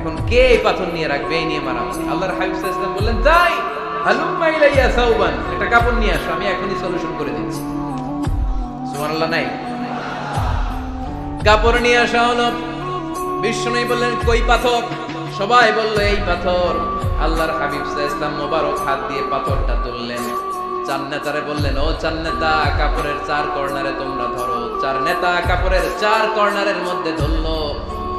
এখন কে এই পাথর নিয়ে রাখবে? এই নিয়ে মারামারি। আল্লাহর হাবিব বললেন তাই হালুম্মা ইলাইয়া সাউবান একটা কাপড় নিয়ে আসো, আমি সলিউশন করে দিচ্ছি। সুবহানাল্লাহ, নাই। কাপড় নিয়ে আসা হলো। বললেন, কই পাথর? সবাই বলল, এই পাথর। আল্লাহর হাবিব মোবারক হাত দিয়ে পাথরটা তুললেন। চার নেতারে বললেন, ও চার নেতা, কাপড়ের চার কর্নারে তোমরা ধরো। চার নেতা কাপড়ের চার কর্নারের মধ্যে ধরলো।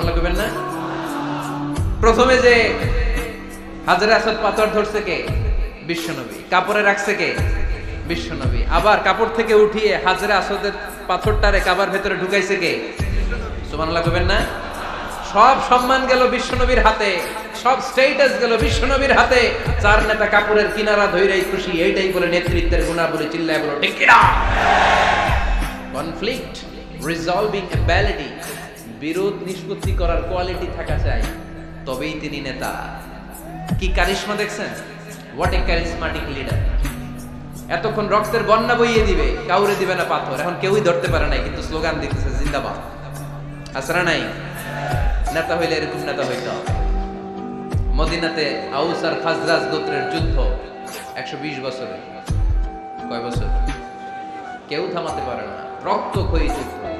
সুবহানাল্লাহ কইবেন না? প্রথমে যে হাজার আসদ পাথর ধরছে কে? বিশ্বনবী। কাপড়ে রাখছে কে? বিশ্বনবী। আবার কাপড় থেকে উঠিয়ে হাজারে আসদের পাথরটারে কাবার ভেতরে ঢুকাইছে কে? সুবহানাল্লাহ কইবেন না? সব সম্মান গেল বিশ্বনবীর হাতে। সব স্টেটাস গেল বিশ্বনবীর হাতে। চার নেতা কাপড়ের কিনারা ধইরাই খুশি। এইটাই বলে নেতৃত্বের গুণা বলে চিল্লায় বলো, ঠিক কিনা? কনফ্লিক্ট রিজলভিং অ্যাবিলিটি বিরোধ নিষ্পত্তি করার কোয়ালিটি থাকা চাই, তবেই তিনি নেতা। কি কারিশমা দেখছেন? হোয়াট এ ক্যারিসমাটিক লিডার এতক্ষণ রক্তের বন্যা বইয়ে দিবে, কাউরে দিবে না পাথর। এখন কেউই ধরতে পারে নাই, কিন্তু স্লোগান দিতেছে, জিন্দাবাদ। আসরা নাই? নেতা হইলে এরকম নেতা হইতে হবে। মদিনাতে আউস আর খাজরাজ গোত্রের যুদ্ধ একশো বিশ বছরে কয় বছর? কেউ থামাতে পারে না। রক্ত রক্তক্ষয়ী যুদ্ধ।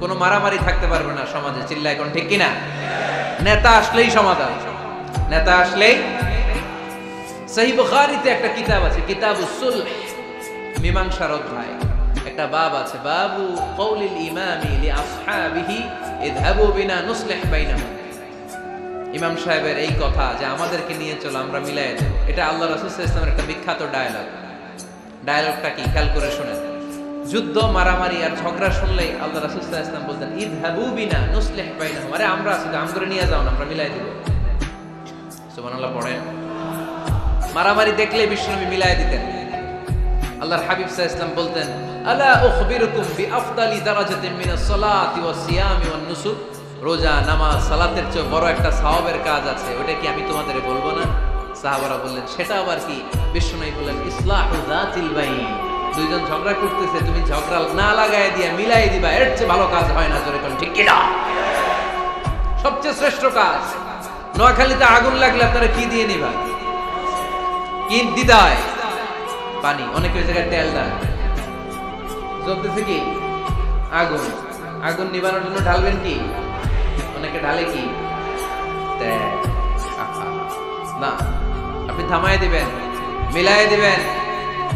কোনো মারামারি থাকতে পারবে না সমাজে চিল্লা এখন ঠিক কিনা? নেতা আসলেই সমাধান। নেতা আসলেই সহি বুখারীতে একটা কিতাব আছে, কিতাবু সুলহ, মীমাংসার অধ্যায়। একটা বাব আছে, বাবু কৌলিল ইমামি লি আসহাবিহি বিনা নুসলিহ বাইনাহুম ইমাম সাহেবের এই কথা যে আমাদেরকে নিয়ে চলো, আমরা মিলাই এটা আল্লাহ রাসূল সাল্লাল্লাহু আলাইহি ওয়াসাল্লামের একটা বিখ্যাত ডায়ালগ ডায়ালগটা কি? খেয়াল করে শুনেন। যুদ্ধ, মারামারি আর ঝগড়া শুনলেই আল্লাহ রাসূল সাল্লাল্লাহু আলাইহি ওয়াসাল্লাম বলতেন, ইযহাবু বিনা নুসলিহ আরে আমরা আছি আম করে নিয়ে যাও না, আমরা মিলাই দেব। সুবহানাল্লাহ, পড়েন। মারামারি দেখলে বিশ্বনবী মিলাই দিতেন। আল্লাহর হাবিব সাল্লাল্লাহু ইসলাম বলতেন, আলা উখবিরুকুম বিআফদালি দারাজাতিন মিনাস নুসুক। রোজা, নামাজ, সালাতের চেয়ে বড় একটা সওয়াবের কাজ আছে, ওটা কি আমি তোমাদের বলব না? সাহাবারা বললেন, সেটা আবার কি? বিশ্বনবী বললেন, ইসলাহু বাইন। দুইজন ঝগড়া করতেছে, তুমি ঝগড়া না লাগাই দিয়া মিলাই দিবা, এর চেয়ে ভালো কাজ হয় না কোন, ঠিক কি না সবচেয়ে শ্রেষ্ঠ কাজ, নোয়াখালীতে আগুন লাগলে আপনারা কি দিয়ে নিবা? কি দিদায়। পানি, অনেকে জায়গায় তেল দেয়। জ্বলতেছে কি? আগুন। আগুন নিবানোর জন্য ঢালবেন কি? অনেকে ঢালে কি? না, আপনি থামাই দিবেন মিলাই দিবেন।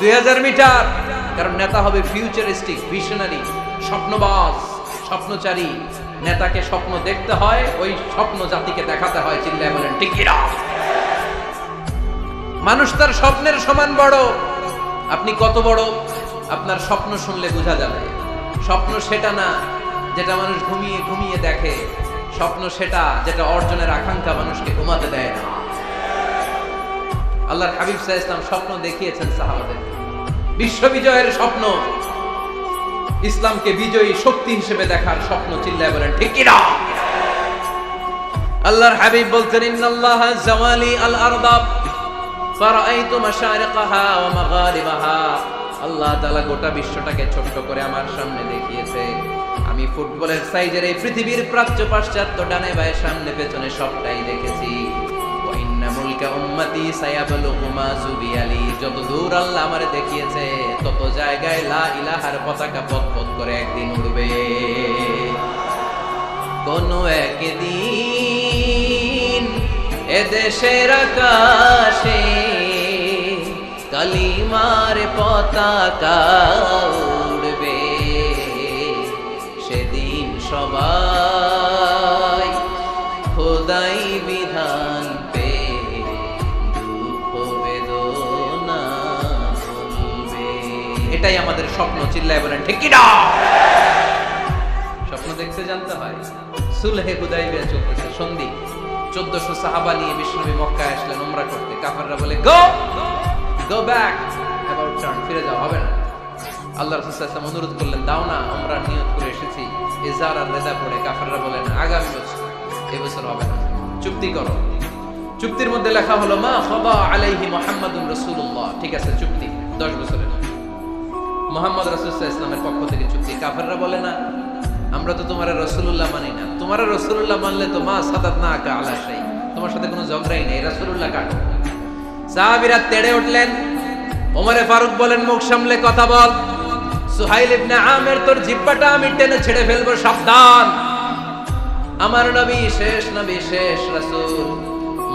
দুই হাজার মিটার। কারণ নেতা হবে ফিউচারিস্টিক ভিশনারি স্বপ্নবাজ, স্বপ্নচারী। নেতাকে স্বপ্ন দেখতে হয়, ওই স্বপ্ন জাতিকে দেখাতে হয় চিল্লায় বলেন না? মানুষ তার স্বপ্নের সমান বড়। আপনি কত বড়? আপনার স্বপ্ন শুনলে বোঝা যাবে। স্বপ্ন সেটা না, যেটা মানুষ ঘুমিয়ে ঘুমিয়ে দেখে। স্বপ্ন সেটা, যেটা অর্জনের আকাঙ্ক্ষা মানুষকে ঘুমাতে দেয় না। আল্লাহর হাবিব সাহা ইসলাম স্বপ্ন দেখিয়েছেন সাহাবাদের। বিশ্ব বিজয়ের স্বপ্ন। ইসলামকে বিজয়ী শক্তি হিসেবে দেখার স্বপ্ন চিল্লায় বলেন, ঠিক কি না আল্লাহর হাবিব বলতেন ইন্নাল্লাহ আল আরদাব মাশারিকাহা ওয়া মাগারিবাহা। আল্লাহ তাআলা গোটা বিশ্বটাকে ছোট্ট করে আমার সামনে দেখিয়েছে। আমি ফুটবলের সাইজের এই পৃথিবীর প্রাচ্য পাশ্চাত্য ডানে বায়ে সামনে পেছনে সবটাই দেখেছি। মুলকা উম্মতি যত দূর আল্লাহ আমারে দেখিয়েছে, তত জায়গায় লা ইলাহার পতাকা পথ করে একদিন উড়বে। কোনো একদিন এদেশের আকাশে কালিমার পতাকা উড়বে। সেদিন সবাই এটাই আমাদের স্বপ্ন, চিল্লায় বলেন, ঠিক স্বপ্ন দেখতে জানতে হয়। সুলহে হুদাইবিয়া চলতেছে। সন্ধি, চোদ্দশো সাহাবা নিয়ে বিষ্ণুবী মক্কায় আসলেন, উমরা করতে। কাফাররা বলে, go go back! About turn ফিরে যাও হবে না। আল্লাহ অনুরোধ করলেন, দাও না আমরা নিয়ত করে এসেছি। আর পড়ে কাফাররা বলেন, আগামী বছর এই বছর হবে না। চুক্তি করো। চুক্তির মধ্যে লেখা হলো, মা খাবা আলাইহি মুহাম্মাদুর রাসূলুল্লাহ। ঠিক আছে, চুক্তি 10 বছরের। মোহাম্মদ রসুল্লাহ ইসলামের পক্ষ থেকে চুক্তি। কাফেররা বলে না, আমরা তো তোমার রসুল্লাহ মানি না। তোমার রসুল্লাহ মানলে তো সাদাত না আঁকা আলা সেই তোমার সাথে কোনো ঝগড়াই নেই রসুল্লাহ কাটো। সাহাবিরা তেড়ে উঠলেন। ওমরে ফারুক বলেন, মুখ সামলে কথা বল। সুহাইল ইবনে আমের তোর জিব্বাটা আমি টেনে ছেড়ে ফেলব, সাবধান। আমার নবী শেষ নবী শেষ রাসূল।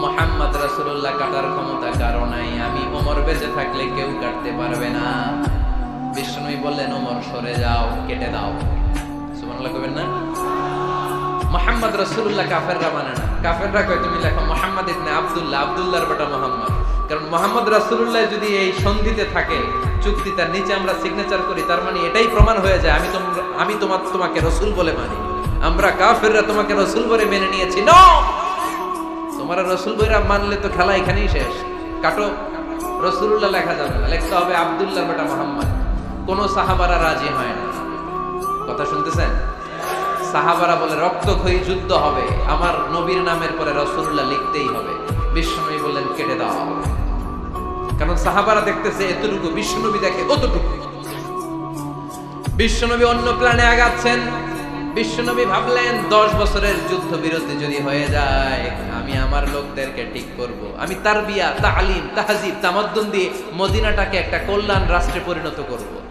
মোহাম্মদ রাসূলুল্লাহ কাটার ক্ষমতা কারও নাই। আমি ওমর বেঁচে থাকলে কেউ কাটতে পারবে না। বিষ্ণুই বললেন, ওমর, সরে যাও, কেটে দাও। সুবহানাল্লাহ কইবেন না? মোহাম্মদ রাসূলুল্লাহ কাফেররা মানে না। কাফেররা কয়, তুমি লেখো মোহাম্মদ ইবনে আব্দুল্লাহ, আব্দুল্লাহর বেটা মোহাম্মদ। কারণ মোহাম্মদ রাসূলুল্লাহ যদি এই সন্ধিতে থাকে চুক্তি তার নিচে আমরা সিগনেচার করি, তার মানে এটাই প্রমাণ হয়ে যায়, আমি আমি তোমার তোমাকে রসূল বলে মানি। আমরা কাফেররা তোমাকে রসূল বলে মেনে নিয়েছি। নো তোমার রসুল বইরা মানলে তো খেলা এখানেই শেষ। কাটো রসুল্লাহ লেখা যাবে না। হবে আব্দুল্লাহ বেটা মোহাম্মদ। কোন সাহাবারা রাজি হয় না। কথা শুনতেছেন? সাহাবারা বলে রক্তক্ষয়ী যুদ্ধ হবে। আমার নবীর নামের পরে রসুল্লাহ লিখতেই হবে। বিশ্বনবী বললেন, কেটে দাও কারণ সাহাবারা দেখতেছে, এতটুকু বিশ্বনবী দেখে অতটুকু। বিশ্বনবী অন্য প্ল্যানে আগাচ্ছেন। বিশ্বনবী ভাবলেন, দশ বছরের যুদ্ধ বিরতি যদি হয়ে যায়, আমি আমার লোকদেরকে ঠিক করব। আমি তার বিয়া তালিম তাহাজিব, তামাদ্দুন দিয়ে মদিনাটাকে একটা কল্যাণ রাষ্ট্রে পরিণত করব।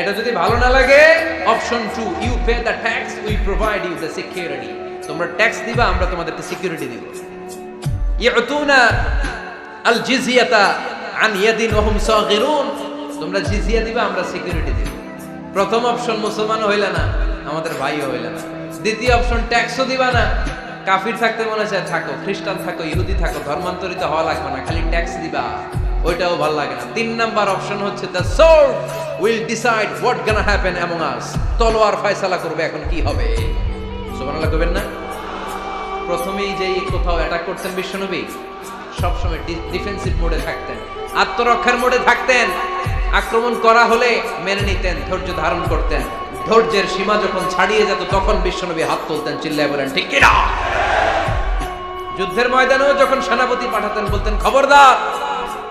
এটা যদি ভালো না লাগে option to you pay the tax we provide you the security তোমরা ট্যাক্স দিবা, আমরা তোমাদেরকে সিকিউরিটি দিব। ইয়াতুনা আল জিজিয়াতা আন ইয়াদিন ওয়া হুম সাগিরুন। তোমরা জিজিয়া দিবা, আমরা সিকিউরিটি দিব। প্রথম অপশন মুসলমান হইলা না, আমাদের ভাইও হইলা না। দ্বিতীয় অপশন ট্যাক্সও দিবা না। কাফির থাকতে মনে চায়, থাকো। খ্রিস্টান থাকো, ইহুদি থাকো, ধর্মান্তরিত হওয়া লাগবে না, খালি ট্যাক্স দিবা। ওইটাও ভালো লাগে না। তিন নাম্বার অপশন হচ্ছে the sword will decide what gonna happen among us তলোয়ার ফয়সালা করবে, এখন কি হবে? সুবহানাল্লাহ কবেন না? প্রথমেই যেই কোথাও অ্যাটাক করতেন বিশ্বনবী, সবসময় ডিফেন্সিভ মোডে থাকতেন। আত্মরক্ষার মোডে থাকতেন। আক্রমণ করা হলে মেনে নিতেন, ধৈর্য ধারণ করতেন। ধৈর্যের সীমা যখন ছাড়িয়ে যেত, তখন বিশ্বনবী হাত তুলতেন, চিল্লায় বলেন, ঠিক কিনা? যুদ্ধের ময়দানেও যখন সেনাপতি পাঠাতেন, বলতেন, খবরদার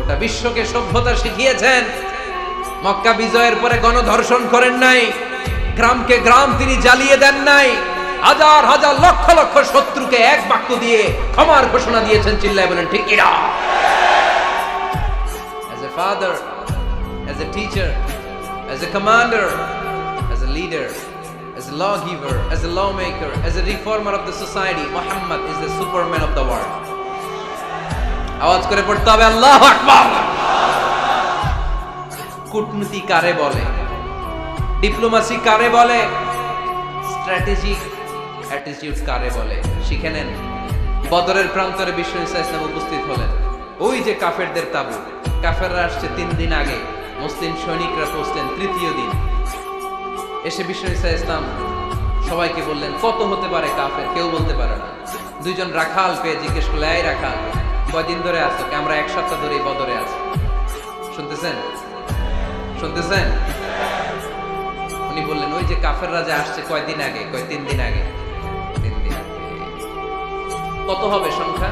গোটা বিশ্বকে সভ্যতা শিখিয়েছেন মক্কা বিজয়ের পরে গণধর্ষণ করেন নাই গ্রামকে গ্রাম তিনি জ্বালিয়ে দেন নাই হাজার হাজার লক্ষ লক্ষ শত্রুকে এক বাক্য দিয়ে ক্ষমার ঘোষণা দিয়েছেন চিল্লায় বলেন ঠিক কিনা as a father as a teacher as a commander as a leader as a lawgiver as a lawmaker as a reformer of the society muhammad is the superman of the world আওয়াজ করে পড়তে হবে, আল্লাহ কূটনীতি কারে বলে? Diplomacy কারে বলে? Strategic attitude কারে বলে? শিখে নেন। বদরের প্রান্তরে বিশ্ব ইসা ইসলাম উপস্থিত হলেন। ওই যে কাফেরদের তাবু। কাফেররা আসছে তিন দিন আগে। মুসলিম সৈনিকরা পৌঁছলেন তৃতীয় দিন। এসে বিশ্ব ইসা ইসলাম সবাইকে বললেন, কত হতে পারে কাফের? কেউ বলতে পারে না। দুইজন রাখাল পেয়ে জিজ্ঞেস করলে রাখাল কয়দিন ধরে আসছো কে আমরা এক সপ্তাহ ধরে বদরে আছি? শুনতেছেন? শুনতেছেন? উনি বললেন, ওই যে কাফের রাজা আসছে কয়দিন আগে, কয় তিন দিন আগে? তিন দিন কত হবে সংখ্যা?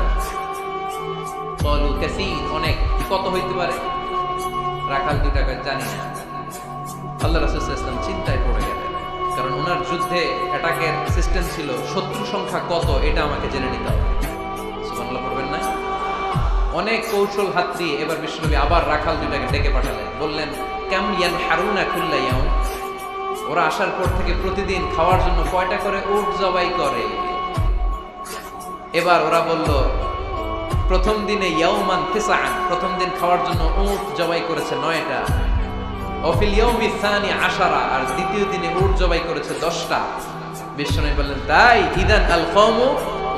বলু কাসির, অনেক। কত হইতে পারে? রাখাল দুটাকে জানি না। আল্লাহ রাসূল ওয়াসাল্লাম চিন্তায় পড়ে গেলেন। কারণ ওনার যুদ্ধে অ্যাটাকের সিস্টেম ছিল, শত্রু সংখ্যা কত, এটা আমাকে জেনে নিতে হবে। অনেক কৌশল হাত দিয়ে এবার বিশ্বনবী আবার রাখাল দুটাকে ডেকে পাঠালেন। বললেন, কেম ইয়ান হারুনা খুল্লা ইয়াউম? ওরা আসার পর থেকে প্রতিদিন খাওয়ার জন্য কয়টা করে উট জবাই করে। এবার ওরা বলল, প্রথম দিনে ইয়াউমান তিসআন, প্রথম দিন খাওয়ার জন্য উট জবাই করেছে নয়টা। অফিল ইয়াউমি সানি আশারা, আর দ্বিতীয় দিনে উট জবাই করেছে দশটা। বিশ্বনবী বললেন, তাই, ইদান আল কওমু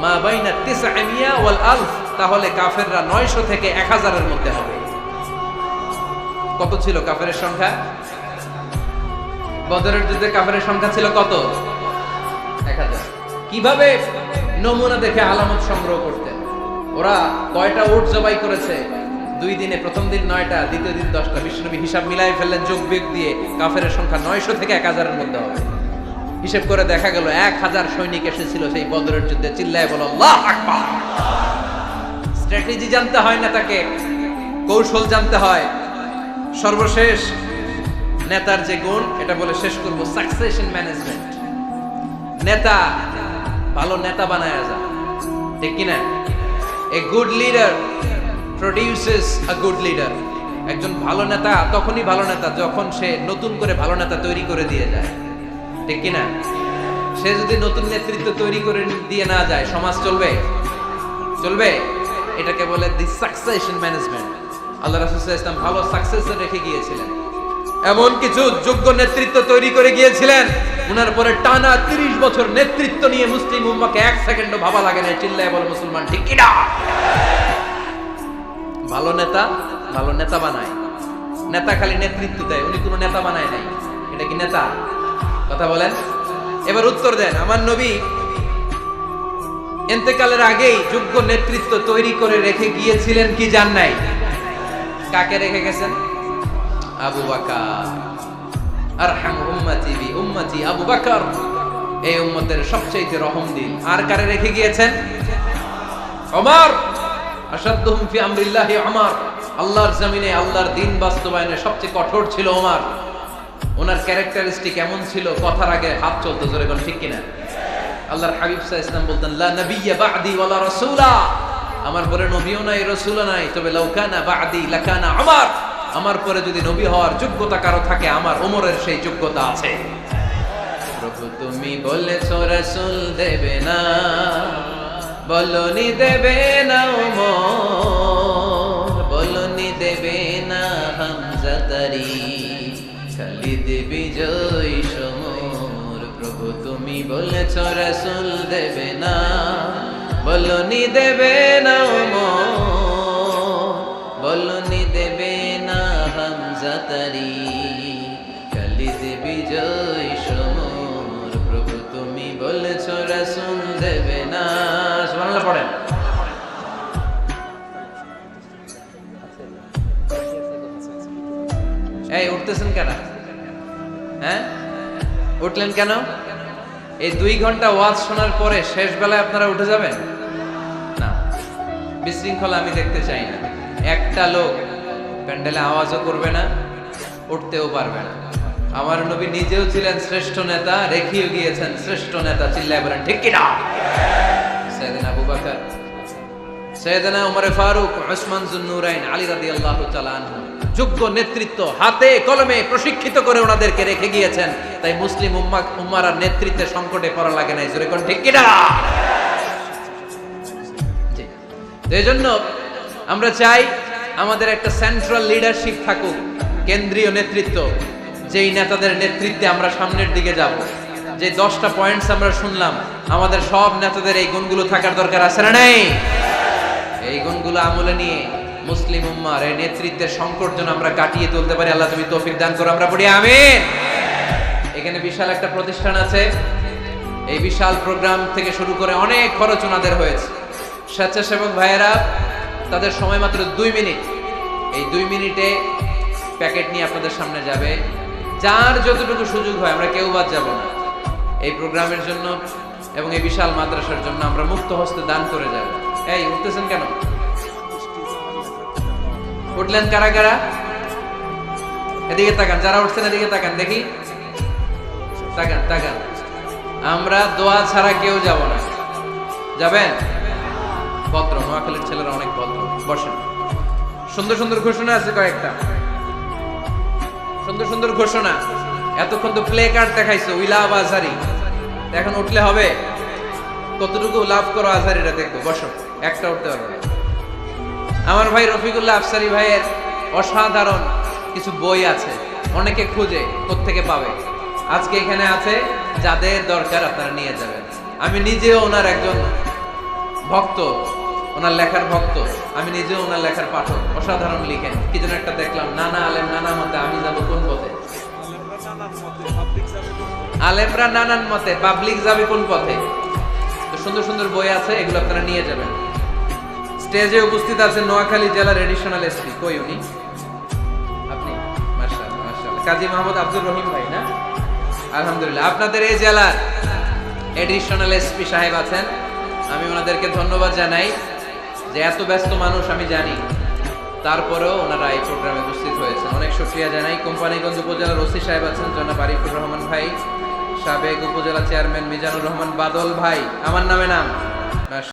মা বাইনা তিসআমিয়া ওয়াল আলফ, তাহলে কাফেররা 900 থেকে 1000 এর মধ্যে হবে। কত ছিল কাফেরের সংখ্যা? বদরের যুদ্ধে কাফেরের সংখ্যা ছিল কত? 1000 কীভাবে নমুনা দেখে আলামত সংগ্রহ করতেন ওরা কয়টা উট জবাই করেছে? দুই দিনে প্রথম দিন নয়টা, দ্বিতীয় দিন দশটা। বিষ্ণুনবী হিসাব মিলাই ফেললেন যোগ বিয়োগ দিয়ে কাফের সংখ্যা নয়শো থেকে এক হাজারের মধ্যে হবে। হিসেব করে দেখা গেল, এক হাজার সৈনিক এসেছিল সেই বদরের যুদ্ধে। চিল্লায় বলো স্ট্র্যাটেজি জানতে হয় না তাকে, কৌশল জানতে হয়। সর্বশেষ নেতার যে গুণ, এটা বলে শেষ করব সাকসেশন ম্যানেজমেন্ট নেতা, ভালো নেতা বানায় যায় ঠিক কিনা? A good leader produces a good leader একজন ভালো নেতা, তখনই ভালো নেতা, যখন সে নতুন করে ভালো নেতা তৈরি করে দিয়ে যায়। ঠিক কিনা? সে যদি নতুন নেতৃত্ব তৈরি করে দিয়ে না যায়, সমাজ চলবে? চলবে? এটাকে বলে দি সাকসেশন ম্যানেজমেন্ট আল্লাহ রাসূল ইসলাম ভালো সাকসেসর রেখে গিয়েছিলেন। এমন কিছু যোগ্য নেতৃত্ব তৈরি করে গিয়েছিলেন, উনার পরে টানা 30 বছর নেতৃত্ব নিয়ে মুসলিম উম্মাকে এক সেকেন্ডও ভাবা লাগে না, চিল্লায় বলে মুসলমান, ঠিক কিনা? ভালো নেতা ভালো নেতা বানায়। নেতা খালি নেতৃত্ব দেয়, উনি কোনো নেতা বানায় নাই। এটা কি নেতা? কথা বলেন। এবার উত্তর দেন, আমার নবী এতেকালের আগেই যোগ্য নেতৃত্ব তৈরি করে রেখে গিয়েছিলেন কি জান নাই? কাকে রেখে গেছেন? আবু বাকার। আরহাম উম্মতি বি উম্মতি আবু বাকর। এই উম্মতের সবচেয়ে রহম দিন। আর কারে রেখে গিয়েছেন? ওমর। আসাদুহুম ফি আমরিল্লাহি ওমর। আল্লাহর জমিনে, আল্লাহর দিন বাস্তবায়নে সবচেয়ে কঠোর ছিল ওমর। ওনার ক্যারেক্টারিস্টিক এমন ছিল, কথার আগে হাত চলতো, জোরে কোন ঠিক কিনা? আল্লাহর হাবিব সাল্লাল্লাহু ইসলাম বলতেন, লা নাবিয়্যা বা'দি ওয়ালা রাসূলা। আমার পরে নবীও নাই, রাসূলও নাই। তবে লাউকানা বা'দি লাকানা আমার আমার পরে যদি নবী হওয়ার যোগ্যতা কারও থাকে, আমার ওমরের সেই যোগ্যতা আছে। প্রভু, তুমি বলেছ রাসূল দেবে না, বলনি দেবে না ওমর খালিদ বিজয় সমর। প্রভু, তুমি বলেছ রাসূল দেবে না, বলনি দেবে না বলনি দেবে না হামজা তারি খালিদ বিজয় সমর। প্রভু, তুমি বলেছ রাসূল দেবে না। পড়েন। এই, উঠতেছেন কেন? উঠলেন কেন? এই দুই ঘণ্টা ওয়াজ শোনার পরে শেষ বেলায় আপনারা উঠে যাবেন? না, বিশৃঙ্খলা আমি দেখতে চাই না। একটা লোক প্যান্ডেলে আওয়াজও করবে না, উঠতেও পারবে না। আমার নবী নিজেও ছিলেন শ্রেষ্ঠ নেতা, রেখেও গিয়েছেন শ্রেষ্ঠ নেতা, চিল্লায় বলেন, ঠিক কিনা? সৈয়দিন আবু বকর সৈয়দনা উমরে ফারুক ওসমান জুন্নুরাইন, আলী তাআলা আনহু যোগ্য নেতৃত্ব হাতে কলমে প্রশিক্ষিত করে ওনাদেরকে রেখে গিয়েছেন। তাই মুসলিম উম্মা, উম্মারা নেতৃত্বের সংকটে পড়া লাগে জোরে কোন ঠিক কিনা? এই জন্য আমরা চাই আমাদের একটা সেন্ট্রাল লিডারশিপ থাকুক, কেন্দ্রীয় নেতৃত্ব, যেই নেতাদের নেতৃত্বে আমরা সামনের দিকে যাব। যে দশটা পয়েন্টস আমরা শুনলাম, আমাদের সব নেতাদের এই গুণগুলো থাকার দরকার আছে না নাই? এই গুণগুলো আমলে নিয়ে মুসলিম উম্মার এই নেতৃত্বের সংকট যেন আমরা কাটিয়ে তুলতে পারি, আল্লাহ তুমি তৌফিক দান করো, আমরা পড়ি, আমিন। এখানে বিশাল একটা প্রতিষ্ঠান আছে। এই বিশাল প্রোগ্রাম থেকে শুরু করে অনেক খরচ ওনাদের হয়েছে। স্বেচ্ছাসেবক ভাইয়েরা, তাদের সময় মাত্র দুই মিনিট। এই দুই মিনিটে প্যাকেট নিয়ে আপনাদের সামনে যাবে। যার যতটুকু সুযোগ হয়, আমরা কেউ বাদ যাব না। এই প্রোগ্রামের জন্য এবং এই বিশাল মাদ্রাসার জন্য আমরা মুক্ত হস্তে দান করে যাব। এই, উঠতেছেন কেন? উঠলেন কারা কারা? এদিকে তাকান, যারা উঠছেন এদিকে তাকান, দেখি। তাকান তাকান। আমরা দোয়া ছাড়া কেউ যাব না। যাবেন? ভদ্র, নোয়াখালীর ছেলেরা অনেক ভদ্র। বসেন। সুন্দর সুন্দর ঘোষণা আছে কয়েকটা। সুন্দর সুন্দর ঘোষণা। এতক্ষণ তো প্লে কার্ড দেখাইছো, উই লাভ আজারি এখন উঠলে হবে? কতটুকু লাভ করো আজারিটা দেখব বসো। একটা উঠতে পারবে না। আমার ভাই রফিকুল্লাহ আফসারি ভাইয়ের অসাধারণ কিছু বই আছে, অনেকে খুঁজে থেকে পাবে। আজকে এখানে আছে, যাদের দরকার আপনারা নিয়ে যাবেন। আমি নিজেও ওনার একজন ভক্ত, ওনার লেখার ভক্ত। আমি নিজেও ওনার লেখার পাঠক, অসাধারণ লিখেন। কি যেন একটা দেখলাম, নানা আলেম, নানা মতে, আমি যাব কোন পথে? আলেমরা নানান মতে, পাবলিক যাবে কোন পথে? সুন্দর সুন্দর বই আছে, এগুলো আপনারা নিয়ে যাবেন। স্টেজে উপস্থিত আছেন নোয়াখালী জেলার এডিশনাল এসপি কই উনি? আপনি? মাশাআল্লাহ মাশাআল্লাহ। কাজী মোহাম্মদ আব্দুর রহিম ভাই না? আলহামদুলিল্লাহ। আপনাদের এই জেলার এডিশনাল এসপি সাহেব আছেন। আমি ওনাদেরকে ধন্যবাদ জানাই যে এত ব্যস্ত মানুষ, আমি জানি। তারপরেও ওনারা এই প্রোগ্রামে উপস্থিত হয়েছেন। অনেক শুক্রিয়া জানাই। কোম্পানিগঞ্জ উপজেলার ওসি সাহেব আছেন, জনাব আরিফুর রহমান ভাই। সাবেক উপজেলা চেয়ারম্যান মিজানুর রহমান বাদল ভাই। আমার নামে নাম।